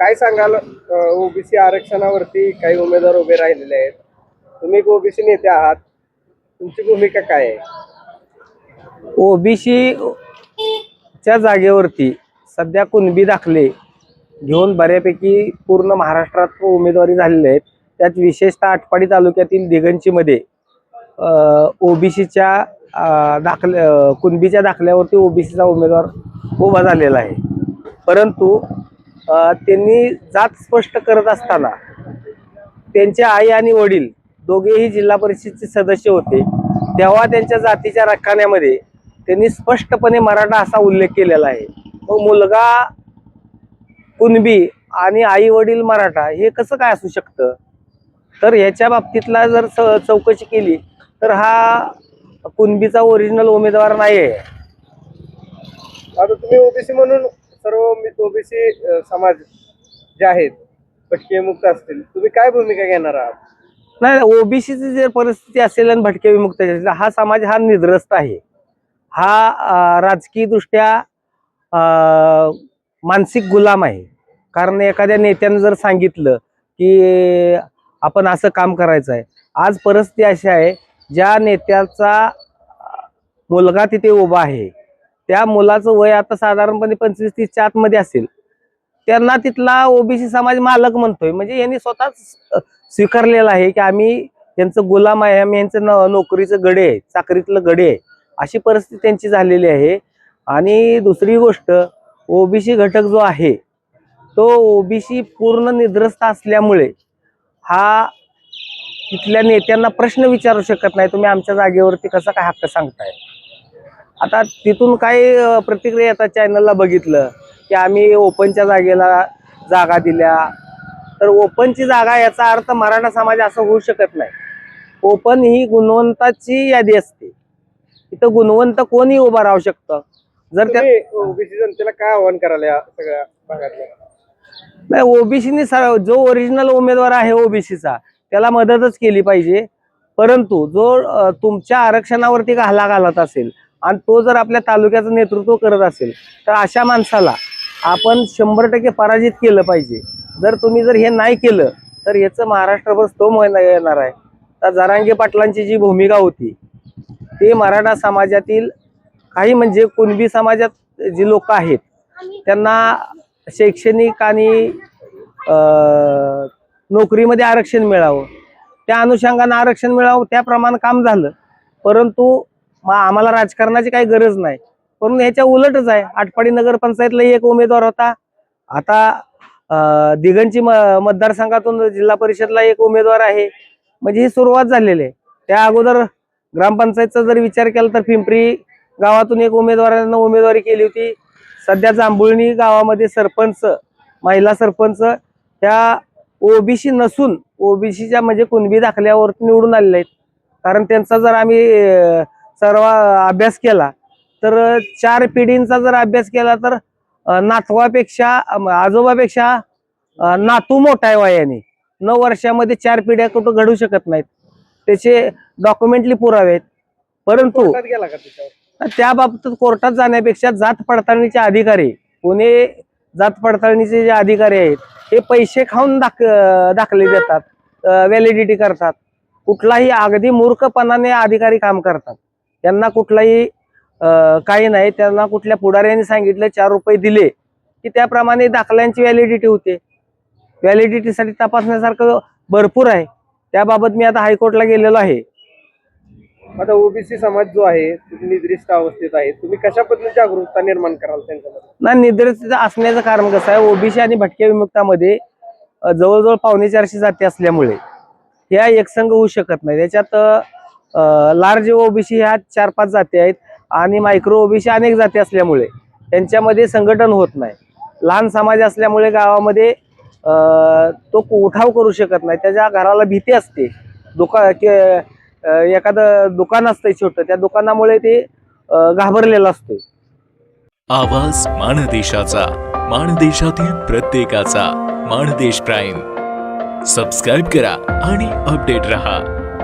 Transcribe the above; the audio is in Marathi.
काय सांगाल? ओबीसी आरक्षणावरती काही उमेदवार उभे राहिलेले आहेत. तुम्ही ओबीसी नेते आहात. तुमची भूमिका काय आहे? ओबीसी च्या जागेवरती सध्या कुणबी दाखले घेऊन बऱ्यापैकी पूर्ण महाराष्ट्रात उमेदवारी झालेले आहेत. त्यात विशेषतः आटपाडी तालुक्यातील दिगंचीमध्ये ओबीसीच्या दाखल कुणबीच्या दाखल्यावरती ओबीसीचा उमेदवार उभा झालेला आहे. परंतु त्यांनी जात स्पष्ट करत असताना त्यांचे आई आणि वडील दोघेही जिल्हा परिषदचे सदस्य होते. तेव्हा त्यांच्या जातीच्या राखण्यामध्ये त्यांनी स्पष्टपणे मराठा असा उल्लेख केलेला आहे. मग मुलगा कुणबी आणि आई वडील मराठा हे कसं काय असू शकतं? तर ह्याच्या बाबतीतला जर च- चौकशी केली तर हा कुणबीचा ओरिजिनल उमेदवार नाही आहे आता तुम्ही ओबीसी म्हणून सर्व ओबीसी समाज जे आहेत भटके विमुक्त असतील तुम्ही काय भूमिका घेणार आहात? नाही ओबीसीची जर परिस्थिती असेल आणि भटके विमुक्त असेल हा समाज हा निद्रस्त आहे. हा राजकीयदृष्ट्या मानसिक गुलाम आहे. कारण एखाद्या नेत्यानं जर सांगितलं की आपण असं काम करायचं आहे आज परिस्थिती अशी आहे ज्या नेत्याचा मुलगा तिथे उभा आहे त्या मुलाचं वय आता साधारणपणे पंचवीस तीसच्या आतमध्ये असेल. त्यांना तिथला ओबीसी समाज मालक म्हणतोय. म्हणजे यांनी स्वतःच स्वीकारलेला स्वीकारलेलं आहे की आम्ही यांचं गुलाम आहे आम्ही यांचं नोकरीचं गडे आहे चाकरीतलं गडे आहे. अशी परिस्थिती त्यांची झालेली आहे. आणि दुसरी गोष्ट ओबीसी घटक जो आहे तो ओबीसी पूर्ण निद्रस्त असल्यामुळे हा तिथल्या नेत्यांना प्रश्न विचारू शकत नाही. तुम्ही आमच्या जागेवरती कसा काय हक्क सांगताय? आता तिथून काही प्रतिक्रिया येतात चॅनलला बघितलं की आम्ही ओपनच्या जागेला जागा दिल्या. तर ओपनची जागा याचा अर्थ मराठा समाज असं होऊ शकत नाही. ओपन ही गुणवंताची यादी असते. इथं गुणवंत कोणी उभा राहू शकतं? जर त्या ओबीसी जनतेला काय आव्हान कराल या सगळ्या भागातल्या? नाही ओबीसीने जो ओरिजिनल उमेदवार आहे ओबीसीचा त्याला मदतच केली पाहिजे. परंतु जो तुमच्या आरक्षणावरती घाला घालत असेल आणि तो जर आपल्या तालुक्याचं नेतृत्व करत असेल तर अशा माणसाला आपण शंभर टक्के पराजित केलं पाहिजे. जर तुम्ही जर हे नाही केलं तर याचं महाराष्ट्रभर स्तोम येणार आहे. तर जरांगे पाटलांची जी भूमिका होती ते मराठा समाजातील काही म्हणजे कुणबी समाजात जी लोक आहेत त्यांना शैक्षणिक आणि नोकरीमध्ये आरक्षण मिळावं. त्या अनुषंगानं आरक्षण मिळावं त्याप्रमाणे काम झालं. परंतु मग आम्हाला राजकारणाची काही गरज नाही. परंतु ह्याच्या उलटच आहे. आटपाडी नगरपंचायतला एक उमेदवार होता. आता दिगंची म मतदारसंघातून जिल्हा परिषदला एक उमेदवार आहे. म्हणजे ही सुरुवात झालेली आहे. त्या अगोदर ग्रामपंचायतचा जर विचार केला तर पिंपरी गावातून एक उमेदवारानं उमेदवारी केली होती. सध्या जांभुळणी गावामध्ये सरपंच महिला सरपंच त्या ओबीसी नसून ओबीसीच्या म्हणजे कुणबी दाखल्यावर निवडून आलेले आहेत. कारण त्यांचा जर आम्ही सर्व अभ्यास केला. तर चार पिढींचा जर अभ्यास केला तर नातवापेक्षा आजोबापेक्षा नातू मोठा आहे वयाने. नऊ वर्षामध्ये चार पिढ्या कुठं घडू शकत नाहीत. त्याचे डॉक्युमेंटली पुरावे आहेत. परंतु त्या बाबतीत कोर्टात जाण्यापेक्षा जात पडताळणीचे अधिकारी पुणे जात पडताळणीचे जे अधिकारी आहेत हे पैसे खाऊन दाख दाखले देतात व्हॅलिडिटी करतात. कुठलाही अगदी मूर्खपणाने अधिकारी काम करतात. त्यांना कुठलाही काही नाही. त्यांना कुठल्या पुढाऱ्यांनी सांगितलं चार रुपये दिले की त्याप्रमाणे दाखल्यांची व्हॅलिडिटी होते. व्हॅलिडिटीसाठी तपासण्यासारखं भरपूर आहे. त्याबाबत मी आता हायकोर्टला गेलेलो आहे. आता ओबीसी समाज जो आहे निद्रिस्त अवस्थेत आहे. तुम्ही कशा पद्धतीने जागरूकता निर्माण कराल त्यांच्यामध्ये? नाही निद्रित असण्याचं कारण कसं आहे ओबीसी आणि भटक्या विमुक्तामध्ये जवळजवळ पावणे चारशे जाती असल्यामुळे ह्या एकसंघ होऊ शकत नाही. त्याच्यात लार्ज ओबीसी ह्या चार पाच जाती आहेत आणि मायक्रो ओबीसी अनेक जाती असल्यामुळे त्यांच्यामध्ये संघटन होत नाही. लहान समाज असल्यामुळे गावामध्ये तो उठाव करू शकत नाही. त्याच्या घराला भीती असते. दुका के- एखादं दुकान असतंय छोटं त्या दुकानामुळे ते घाबरलेलं असतोय आवाज माणदेशाचा माणदेशातील प्रत्येकाचा. माणदेश प्राईम. सबस्क्राईब करा आणि अपडेट रहा.